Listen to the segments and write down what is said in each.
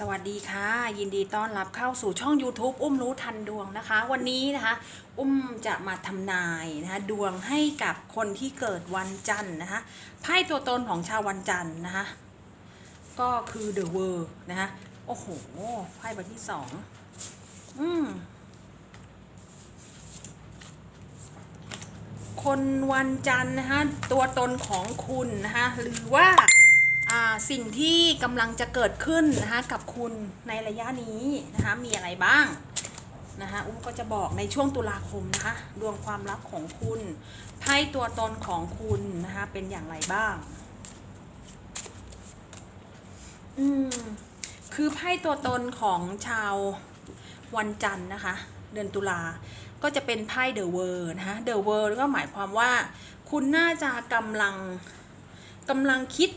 สวัสดีค่ะ ยินดีต้อนรับเข้าสู่ช่อง YouTube อุ้มรู้ทันดวงนะคะ วันนี้นะคะ อุ้มจะมาทำนายนะคะดวงให้กับคนที่เกิดวันจันทร์นะคะไพ่ตัวตนของชาววันจันทร์นะคะก็คือ The World นะคะโอ้โหไพ่ใบที่สองอืมคนวันจันทร์นะคะตัวตนของคุณนะคะหรือว่า สิ่งที่กำลังจะเกิดขึ้นนะคะกับคุณในระยะนี้นะคะมีอะไรบ้างนะคะอุ้มก็จะบอกในช่วงตุลาคมนะคะดวงความรักของคุณไพ่ตัวตนของคุณนะคะเป็นอย่างไรบ้าง อืมคือไพ่ตัวตนของชาววันจันทร์นะคะ เดือนตุลาก็จะเป็นไพ่เดอะเวิร์นะคะเดอะเวิร์ก็หมายความว่า คุณน่าจะกำลังกำลังคิด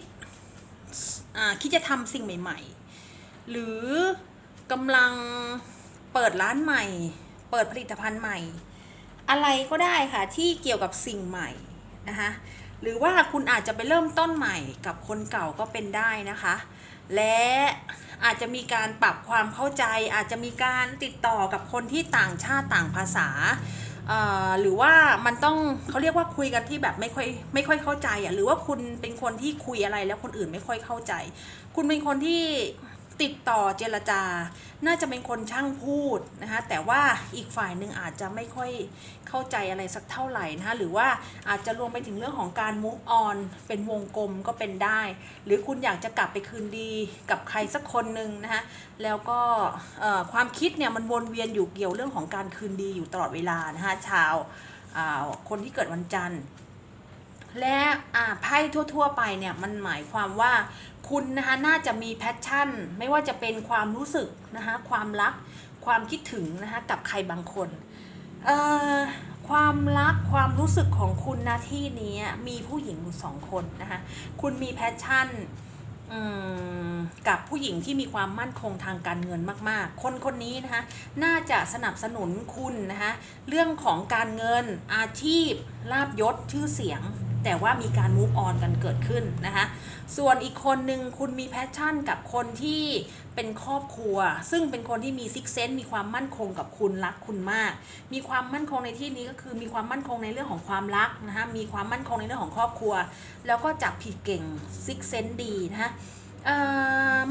คิดจะทำสิ่งใหม่ ๆ หรือกำลังเปิดร้านใหม่ เปิดผลิตภัณฑ์ใหม่ อะไรก็ได้ค่ะที่เกี่ยวกับสิ่งใหม่นะคะหรือว่าคุณอาจจะไปเริ่มต้นใหม่กับคนเก่าก็เป็นได้นะคะ และอาจจะมีการปรับความเข้าใจ อาจจะมีการติดต่อกับคนที่ต่างชาติต่างภาษา หรือว่ามันต้องเขาเรียกว่าคุยกันที่แบบไม่ค่อยไม่ค่อยเข้าใจอะหรือว่าคุณเป็นคนที่คุยอะไรแล้วคนอื่นไม่ค่อยเข้าใจ คุณเป็นคนที่ ติดต่อเจรจา น่าจะเป็นคนช่างพูดนะคะแต่ว่าอีกฝ่ายหนึ่งอาจจะไม่ค่อยเข้าใจอะไรสักเท่าไหร่นะคะหรือว่าอาจจะรวมไปถึงเรื่องของการ move on เป็นวงกลมก็เป็นได้ หรือคุณอยากจะกลับไปคืนดีกับใครสักคนหนึ่งนะคะแล้วก็ความคิดเนี่ยมันวนเวียนอยู่เกี่ยวเรื่องของการคืนดีอยู่ตลอดเวลานะคะชาวคนที่เกิดวันจันทร์และไพ่ทั่ว ๆ ไปเนี่ยมันหมายความว่า คุณนะคะน่าจะมีแพชชั่น ไม่ว่าจะเป็นความรู้สึกนะคะความรักความคิดถึงนะคะกับใครบางคนเอ่อความรักความรู้สึกของคุณน้าที่นี้มีผู้หญิงอยู่สองคนนะคะคุณมีแพชชั่นกับผู้หญิงที่มีความมั่นคงทางการเงินมาก ๆ คนคนนี้นะคะน่าจะสนับสนุนคุณนะคะเรื่องของการเงินอาชีพลาบยศชื่อเสียง แต่ว่ามีการ move on กันเกิดขึ้นนะคะส่วนอีกคนหนึ่งคุณมีแพชชั่นกับคนที่เป็นครอบครัว ซึ่งเป็นคนที่มีซิกเซนต์มีความมั่นคงกับคุณรักคุณมาก มีความมั่นคงในที่นี้ก็คือมีความมั่นคงในเรื่องของความรักนะคะมีความมั่นคงในเรื่องของครอบครัว แล้วก็จับผิดเก่งซิกเซนต์ดีนะคะ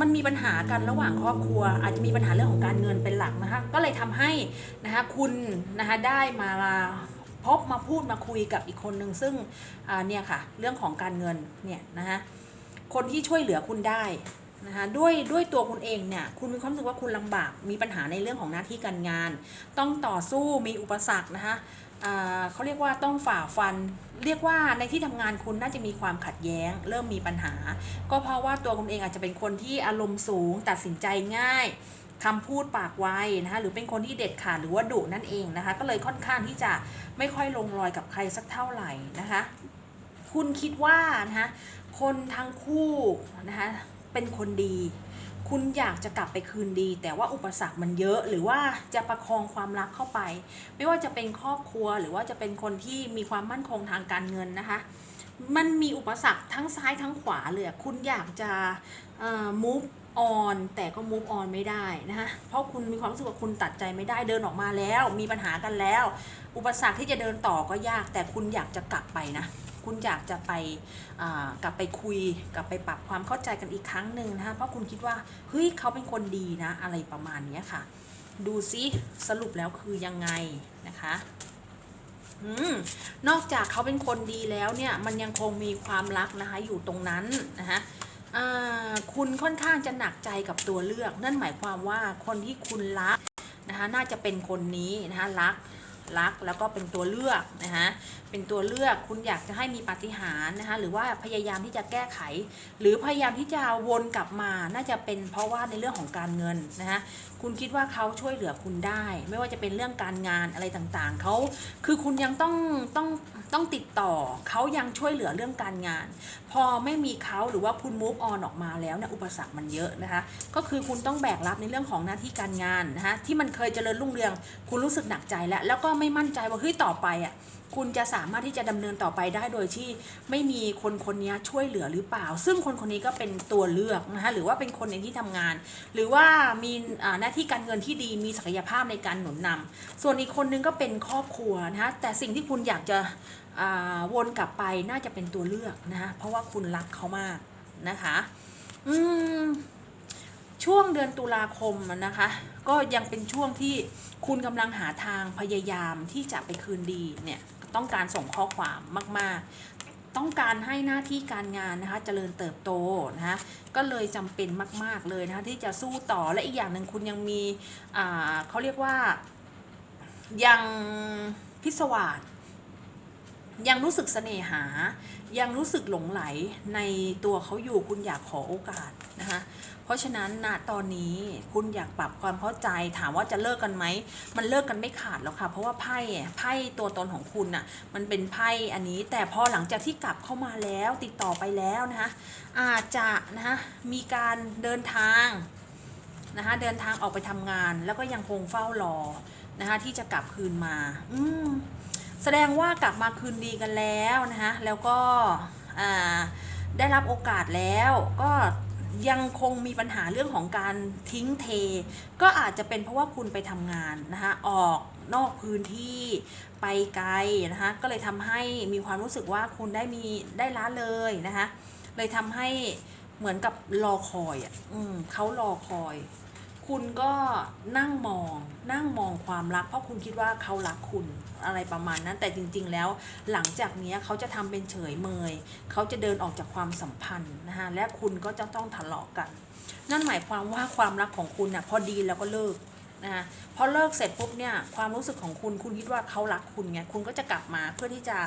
มันมีปัญหากันระหว่างครอบครัว อาจจะมีปัญหาเรื่องของการเงินเป็นหลักนะคะก็เลยทำให้นะคะคุณนะคะได้มา บมาพูดมาคุยกับอีกคนหนึ่งซึ่งเนี่ยค่ะเรื่องของการเงินเนี่ยนะคะคนที่ช่วยเหลือคุณได้นะคะด้วยด้วยตัวคุณเองเนี่ยคุณมีความรู้สึกว่าคุณลำบากมีปัญหาในเรื่องของหน้าที่การงาน ต้องต่อสู้มีอุปสรรคนะคะเขาเรียกว่าต้องฝ่าฟัน เรียกว่าในที่ทำงานคุณน่าจะมีความขัดแย้ง เริ่มมีปัญหา ก็เพราะว่าตัวคุณเองอาจจะเป็นคนที่อารมณ์สูง ตัดสินใจง่าย คำพูดปากไวนะคะหรือเป็นคนที่เด็ดขาดหรือว่าดุนั่นเองนะคะ ก็เลยค่อนข้างที่จะไม่ค่อยลงรอยกับใครสักเท่าไหร่นะคะ คุณคิดว่านะคะคนทั้งคู่นะคะเป็นคนดี คุณอยากจะกลับไปคืนดี แต่ว่าอุปสรรคมันเยอะ หรือว่าจะประคองความรักเข้าไป ไม่ว่าจะเป็นครอบครัว หรือว่าจะเป็นคนที่มีความมั่นคงทางการเงินนะคะมันมีอุปสรรคทั้งซ้ายทั้งขวาเลยคุณอยากจะเออ move on แต่ก็ move on ไม่ได้นะคะเพราะคุณมีความรู้สึกว่าคุณตัดใจไม่ได้เดินออกมาแล้ว มีปัญหากันแล้ว อุปสรรคที่จะเดินต่อก็ยาก แต่คุณอยากจะกลับไปนะคุณอยากจะไปกลับไปคุยกลับไปปรับความเข้าใจกันอีกครั้งหนึ่งนะคะเพราะคุณคิดว่าเฮ้ยเขาเป็นคนดีนะ อะไรประมาณนี้ค่ะ ดูซิสรุปแล้วคือยังไงนะคะอนอกจากเขาเป็นคนดีแล้วเนี่ย มันยังคงมีความรักนะคะ อยู่ตรงนั้นนะคะอ่า คุณค่อนข้างจะหนักใจกับตัวเลือก นั่นหมายความว่าคนที่คุณรักนะคะน่าจะเป็นคนนี้นะคะรัก รักแล้วก็เป็นตัวเลือกนะคะเป็นตัวเลือกคุณอยากจะให้มีปาฏิหาริย์นะคะหรือว่าพยายามที่จะแก้ไข หรือพยายามที่จะวนกลับมาน่าจะเป็นเพราะว่าในเรื่องของการเงินนะคะคุณคิดว่าเขาช่วยเหลือคุณได้ ไม่ว่าจะเป็นเรื่องการงานอะไรต่างๆเขาคือคุณยังต้องต้องต้องติดต่อเขายังช่วยเหลือเรื่องการงาน พอไม่มีเขาหรือว่าคุณ move on ออกมาแล้วเนี่ยอุปสรรคมันเยอะนะคะก็คือคุณต้องแบกรับในเรื่องของหน้าที่การงานนะคะที่มันเคยเจริญรุ่งเรือง คุณรู้สึกหนักใจแล้วแล้วก็ไม่มั่นใจว่าเฮ้ยต่อไปอะคุณจะสามารถที่จะดำเนินต่อไปได้โดยที่ไม่มีคนคนนี้ช่วยเหลือหรือเปล่า ซึ่งคนคนนี้ก็เป็นตัวเลือกนะคะหรือว่าเป็นคนในที่ทำงาน หรือว่ามีอ่าหน้าที่การเงินที่ดีมีศักยภาพในการหนุนนำส่วนอีกคนนึงก็เป็นครอบครัวนะคะแต่สิ่งที่คุณอยากจะอ่าวนกลับไปน่าจะเป็นตัวเลือกนะคะเพราะว่าคุณรักเขามากนะคะ อืม ช่วงเดือนตุลาคมนะคะ ก็ยังเป็นช่วงที่คุณกำลังหาทางพยายามที่จะไปคืนดีเนี่ยต้องการส่งข้อความมาก ๆ ต้องการให้หน้าที่การงานนะคะเจริญเติบโตนะคะก็เลยจำเป็นมาก ๆ เลยนะคะที่จะสู้ต่อและอีกอย่างหนึ่งคุณยังมีอ่าเขาเรียกว่ายังพิศวาส ยังรู้สึกเสน่หา ยังรู้สึกหลงไหลในตัวเขาอยู่คุณอยากขอโอกาสนะคะเพราะฉะนั้นณตอนนี้คุณอยากปรับความเข้าใจถามว่าจะเลิกกันไหมมันเลิกกันไม่ขาดหรอกค่ะเพราะว่าไพ่ไพ่ตัวตนของคุณน่ะมันเป็นไพ่อันนี้ แต่พอหลังจากที่กลับเข้ามาแล้วติดต่อไปแล้วนะคะอาจจะนะคะมีการเดินทางนะคะเดินทางออกไปทำงานแล้วก็ยังคงเฝ้ารอนะคะที่จะกลับคืนมา อืม แสดงว่ากลับมาคืนดีกันแล้วนะคะแล้วก็ได้รับโอกาสแล้วก็ยังคงมีปัญหาเรื่องของการทิ้งเท ก็อาจจะเป็นเพราะว่าคุณไปทำงานนะคะออกนอกพื้นที่ไปไกลนะคะก็เลยทำให้มีความรู้สึกว่าคุณได้มีได้ล้าเลยนะคะเลยทำให้เหมือนกับรอคอยอะเขารอคอย คุณก็นั่งมอง นั่งมองความรัก เพราะคุณคิดว่าเขารักคุณอะไรประมาณนั้น แต่จริง ๆ แล้วหลังจากนี้เขาจะทำเป็นเฉยเมย เขาจะเดินออกจากความสัมพันธ์นะคะและคุณก็จะต้องทะเลาะกัน นั่นหมายความว่าความรักของคุณน่ะพอดีแล้วก็เลิกนะคะพอเลิกเสร็จปุ๊บเนี่ยความรู้สึกของคุณคุณคิดว่าเขารักคุณไงคุณก็จะกลับมาเพื่อที่จะ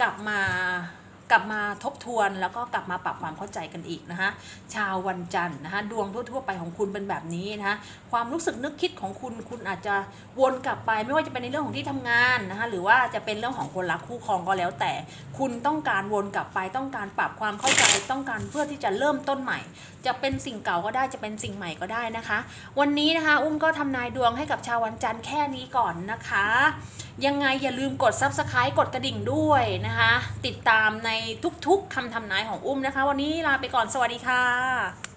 กลับมา กลับมาทบทวนแล้วก็กลับมาปรับความเข้าใจกันอีกนะคะชาววันจันทร์นะคะดวงทั่วๆไปของคุณเป็นแบบนี้นะคะความรู้สึกนึกคิดของคุณคุณอาจจะวนกลับไปไม่ว่าจะเป็นในเรื่องของที่ทำงานนะคะหรือว่าจะเป็นเรื่องของคนรักคู่ครองก็แล้วแต่ คุณต้องการวนกลับไปต้องการปรับความเข้าใจต้องการเพื่อที่จะเริ่มต้นใหม่ จะเป็นสิ่งเก่าก็ได้จะเป็นสิ่งใหม่ก็ได้นะคะ วันนี้นะคะ อุ้มก็ทำนายดวงให้กับชาววันจันทร์แค่นี้ก่อนนะคะ ยังไงอย่าลืมกด subscribe กดกระดิ่งด้วยนะคะ ติดตามในทุกๆคำทำนายของอุ้มนะคะ วันนี้ลาไปก่อนสวัสดีค่ะ